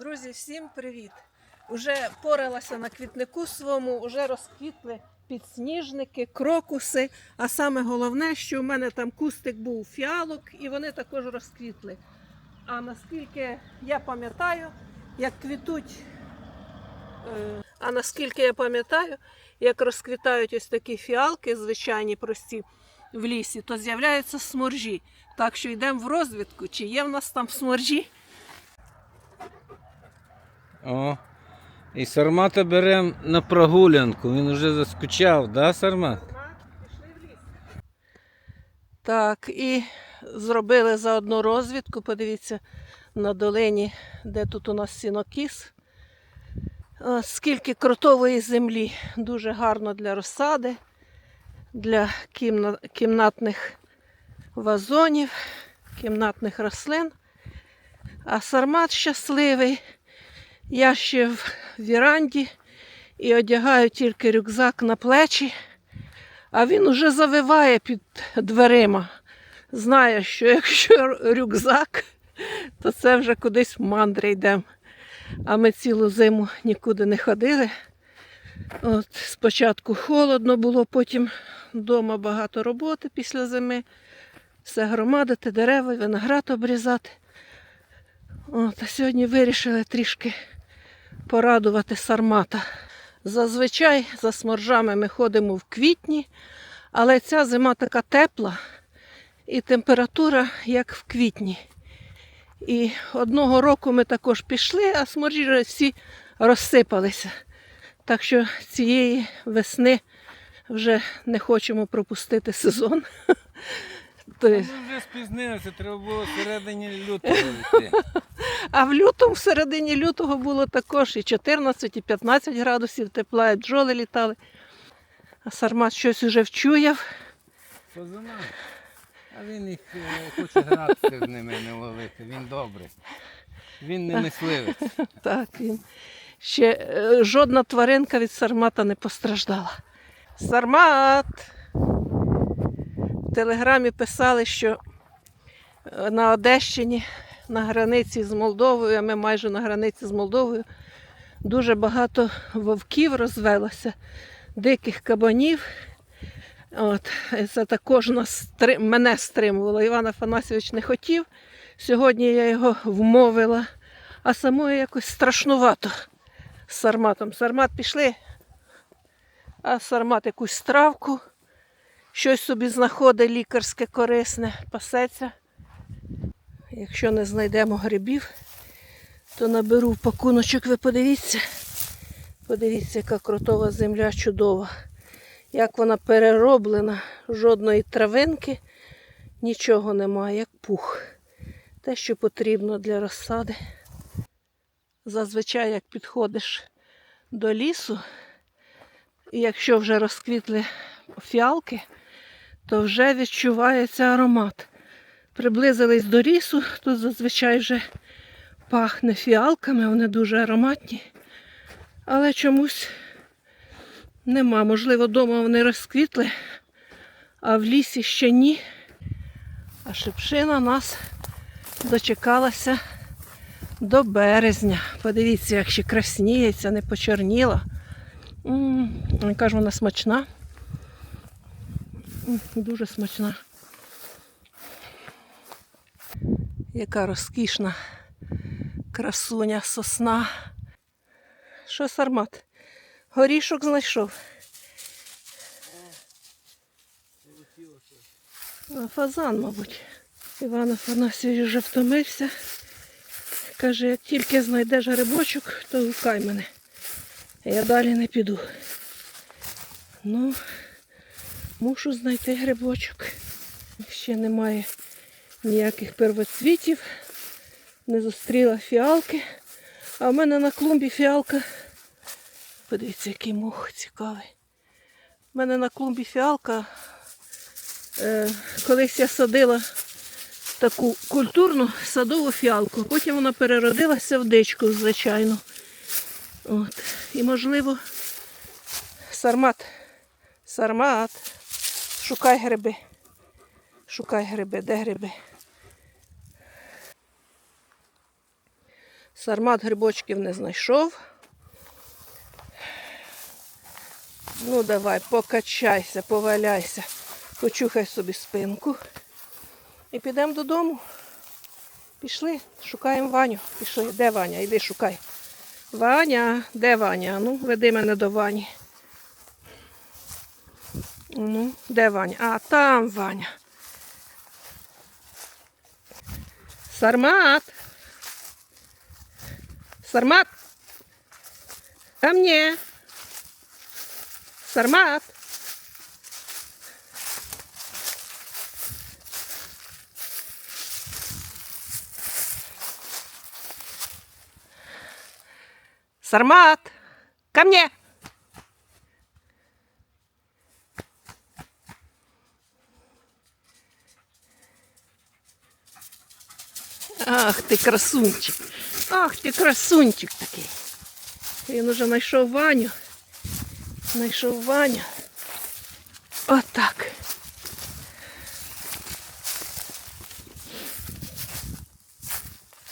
Друзі, всім привіт! Уже поралася на квітнику своєму, вже розквітли підсніжники, крокуси. А саме головне, що у мене там кустик був фіалок, і вони також розквітли. А наскільки я пам'ятаю, як квітуть, е, а наскільки я пам'ятаю, як розквітають ось такі фіалки, звичайні прості в лісі, то з'являються сморжі. Так що йдемо в розвідку, чи є в нас там сморжі. О. І Сармата беремо на прогулянку. Він вже заскучав, да, Сармат? Так, і зробили заодно розвідку. Подивіться на долині, де тут у нас сінокіс. Скільки кротової землі. Дуже гарно для розсади, для кімна- кімнатних вазонів, кімнатних рослин. А сармат щасливий. Я ще в віранді і одягаю тільки рюкзак на плечі. А він уже завиває під дверима. Знає, що якщо рюкзак, то це вже кудись в мандри йдемо. А ми цілу зиму нікуди не ходили. От, спочатку холодно було, потім вдома багато роботи після зими. Все громадити, дерева, виноград обрізати. От, а сьогодні вирішили трішки порадувати сармата. Зазвичай за сморжами ми ходимо в квітні, але ця зима така тепла і температура як в квітні. І одного року ми також пішли, а сморжі всі розсипалися. Так що цієї весни вже не хочемо пропустити сезон. Ми вже спізнилися, треба було всередині лютого йти. А в лютому, в середині лютого було також і 14, і 15 градусів тепла, і бджоли літали. А сармат щось уже вчуяв. Позина. А він їх е, хоче гратися з ними, не ловити. Він добрий. Він не мисливець. Так, він. Ще е, жодна тваринка від сармата не постраждала. Сармат! Телеграмі писали, що е, на Одещині, на границі з Молдовою, а ми майже на границі з Молдовою, дуже багато вовків розвелося, диких кабанів. От, це також нас, мене стримувало. Іван Афанасьович не хотів. Сьогодні я його вмовила, а самої якось страшнувато з сарматом. Сармат пішли, а сармат якусь травку, щось собі знаходить лікарське корисне, пасеться. Якщо не знайдемо грибів, то наберу пакуночок, ви подивіться. Подивіться, яка крутова земля чудова. Як вона перероблена, жодної травинки, нічого немає, як пух. Те, що потрібно для розсади. Зазвичай, як підходиш до лісу, і якщо вже розквітли фіалки, то вже відчувається аромат. Приблизились до лісу, тут зазвичай вже пахне фіалками, вони дуже ароматні. Але чомусь нема. Можливо, вдома вони розквітли, а в лісі ще ні. А шипшина нас дочекалася до березня. Подивіться, як ще красніється, не почорніла. М, Яка ж вона смачна. Дуже смачна. Яка розкішна красуня, сосна. Що сармат? Горішок знайшов. Фазан, мабуть. Іван Афанасійович вже втомився. Каже, як тільки знайдеш грибочок, то гукай мене. Я далі не піду. Ну, мушу знайти грибочок. Ще немає ніяких первоцвітів. Не зустріла фіалки. А в мене на клумбі фіалка. Подивіться, який мох цікавий. У мене на клумбі фіалка. Е, колись я садила таку культурну садову фіалку. Потім вона переродилася в дичку, звичайно. От. І, можливо, сармат. Сармат. Шукай гриби. Шукай гриби, де гриби. Сармат грибочків не знайшов. Ну, давай, покачайся, поваляйся, почухай собі спинку. І підемо додому. Пішли, шукаємо Ваню. Пішли. Де Ваня? Іди шукай. Ваня, де Ваня? Ну, веди мене до Вані. Ну, де Ваня? А, там Ваня. Сармат. Сармат. Ко мне. Сармат. Сармат. Ко мне. Ах ти красунчик. Ах ти красунчик такий. Він уже знайшов Ваню. Знайшов Ваню. Отак.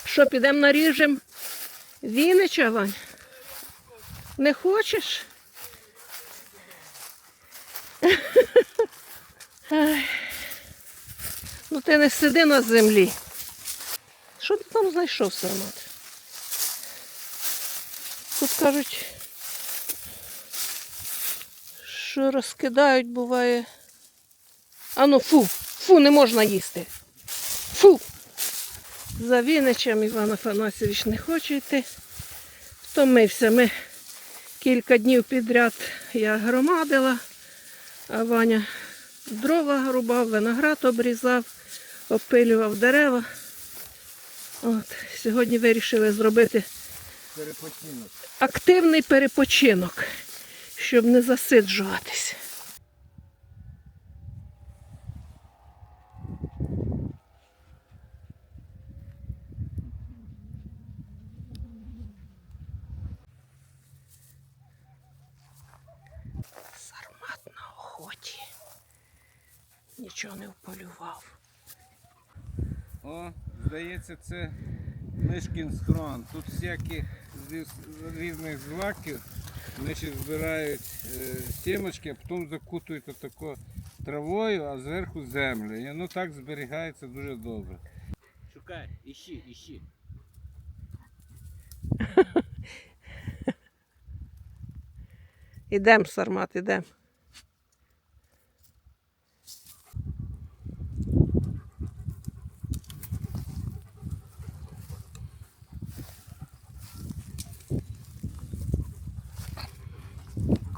Що, підемо наріжем Вінича, Вань? Не хочеш? Ну ти не сиди на землі. Що ти там знайшов, Сармат? Тут кажуть, що розкидають, буває. А ну фу, фу, не можна їсти. Фу. За Віничем Іван Афанасьович не хоче йти. Втомився. Ми кілька днів підряд я громадила, а Ваня дрова рубав, виноград обрізав, опилював дерева. От, сьогодні вирішили зробити Перепочинок. активний перепочинок, щоб не засиджуватися. Сармат на охоті. Нічого не вполював. О, здається, це Мишкін схрон. Тут всяких різних злаків значить, збирають е, сімочки, а потім закутують отако травою, а зверху землю. І воно так зберігається дуже добре. Шукай, іщи, іщи. Ідем, Сармат, ідем.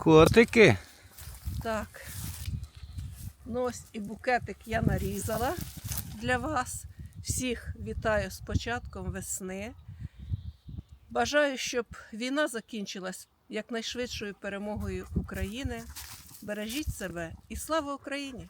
Котики. Так. Ну ось і букетик я нарізала для вас. Всіх вітаю з початком весни. Бажаю, щоб війна закінчилась якнайшвидшою перемогою України. Бережіть себе і слава Україні!